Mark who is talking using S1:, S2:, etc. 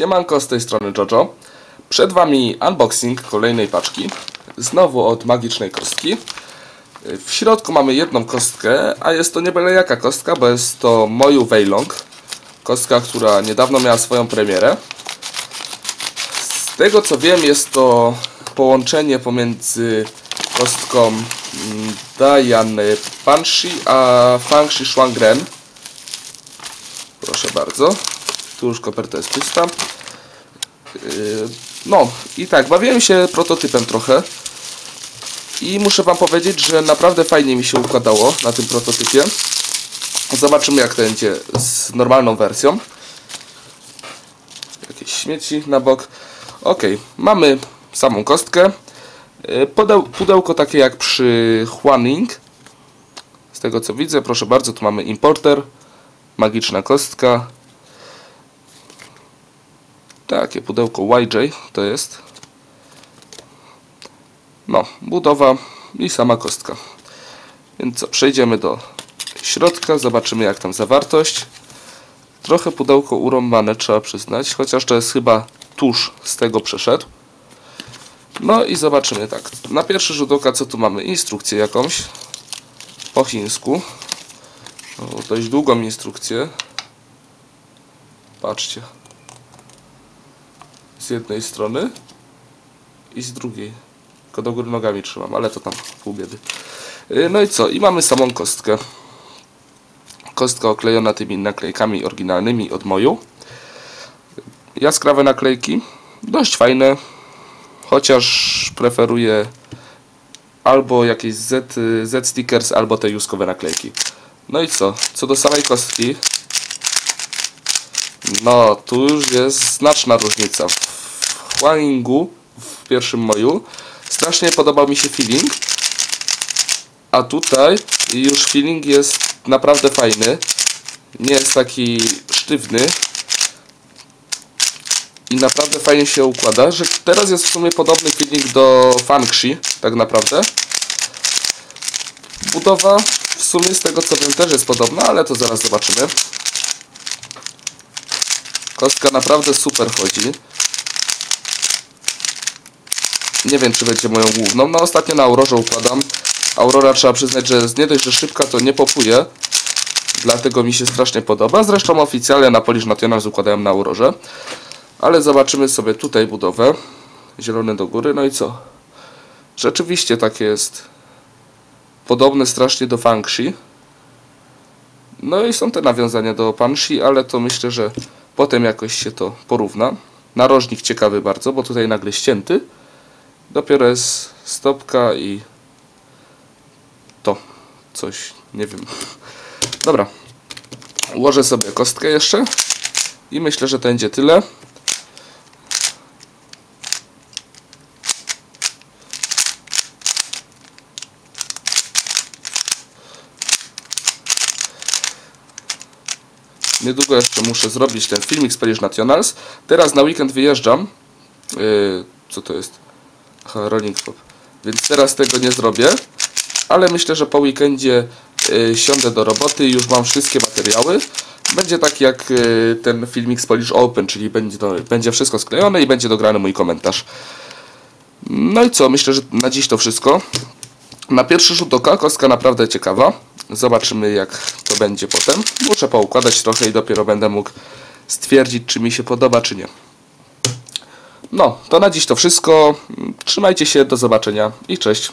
S1: Siemanko, z tej strony Jojo. Przed Wami unboxing kolejnej paczki. Znowu od magicznej kostki. W środku mamy jedną kostkę, a jest to nie byle jaka kostka, bo jest to Moju Weilong. Kostka, która niedawno miała swoją premierę. Z tego co wiem, jest to połączenie pomiędzy kostką mm, Dayan Panshi a Fangshi Shuangren. Proszę bardzo. Tu już koperta jest czysta. Yy, No i tak, bawiłem się prototypem trochę. I muszę Wam powiedzieć, że naprawdę fajnie mi się układało na tym prototypie. Zobaczymy jak to będzie z normalną wersją. Jakieś śmieci na bok. Ok, mamy samą kostkę. Yy, Pudeł, pudełko takie jak przy Huaning. Z tego co widzę, proszę bardzo, tu mamy importer. Magiczna kostka. Takie pudełko YJ to jest. No, budowa i sama kostka. Więc co, przejdziemy do środka, zobaczymy jak tam zawartość. Trochę pudełko urąbane trzeba przyznać, chociaż to jest chyba tuż z tego przeszedł. No i zobaczymy tak. Na pierwszy rzut oka co tu mamy? Instrukcję jakąś po chińsku. O, dość długą instrukcję. Patrzcie. Z jednej strony i z drugiej. Tylko do góry nogami trzymam, ale to tam pół biedy. Yy, No i co? I mamy samą kostkę. Kostka oklejona tymi naklejkami oryginalnymi od Moju. Jaskrawe naklejki. Dość fajne. Chociaż preferuję albo jakieś Z, Z stickers, albo te juskowe naklejki. No i co? Co do samej kostki. No, tu już jest znaczna różnica. W Huaningu, w pierwszym moju, strasznie podobał mi się feeling. A tutaj już feeling jest naprawdę fajny. Nie jest taki sztywny. I naprawdę fajnie się układa, że teraz jest w sumie podobny feeling do Fangshi, tak naprawdę. Budowa w sumie z tego co wiem też jest podobna, ale to zaraz zobaczymy. Kostka naprawdę super chodzi. Nie wiem czy będzie moją główną. No ostatnio na Aurorze układam. Aurora trzeba przyznać, że jest nie dość, że szybka to nie popuje. Dlatego mi się strasznie podoba. Zresztą oficjalnie na Polish Nationals układałem na Aurorze. Ale zobaczymy sobie tutaj budowę. Zielony do góry. No i co? Rzeczywiście takie jest podobne strasznie do Fangshi. No i są te nawiązania do Panshi, ale to myślę, że potem jakoś się to porówna. Narożnik ciekawy bardzo, bo tutaj nagle ścięty. Dopiero jest stopka i to coś, nie wiem. Dobra. Ułożę sobie kostkę jeszcze i myślę, że to będzie tyle. Niedługo jeszcze muszę zrobić ten filmik z Polish Nationals. Teraz na weekend wyjeżdżam. Yy, co to jest? Aha, Rolling. Więc teraz tego nie zrobię. Ale myślę, że po weekendzie yy, siądę do roboty i już mam wszystkie materiały. Będzie tak jak yy, ten filmik z Polish Open, czyli będzie, to, będzie wszystko sklejone i będzie dograny mój komentarz. No i co? Myślę, że na dziś to wszystko. Na pierwszy rzut oka kostka naprawdę ciekawa. Zobaczymy jak to będzie potem. Muszę poukładać trochę i dopiero będę mógł stwierdzić czy mi się podoba czy nie. No, to na dziś to wszystko. Trzymajcie się, do zobaczenia i cześć.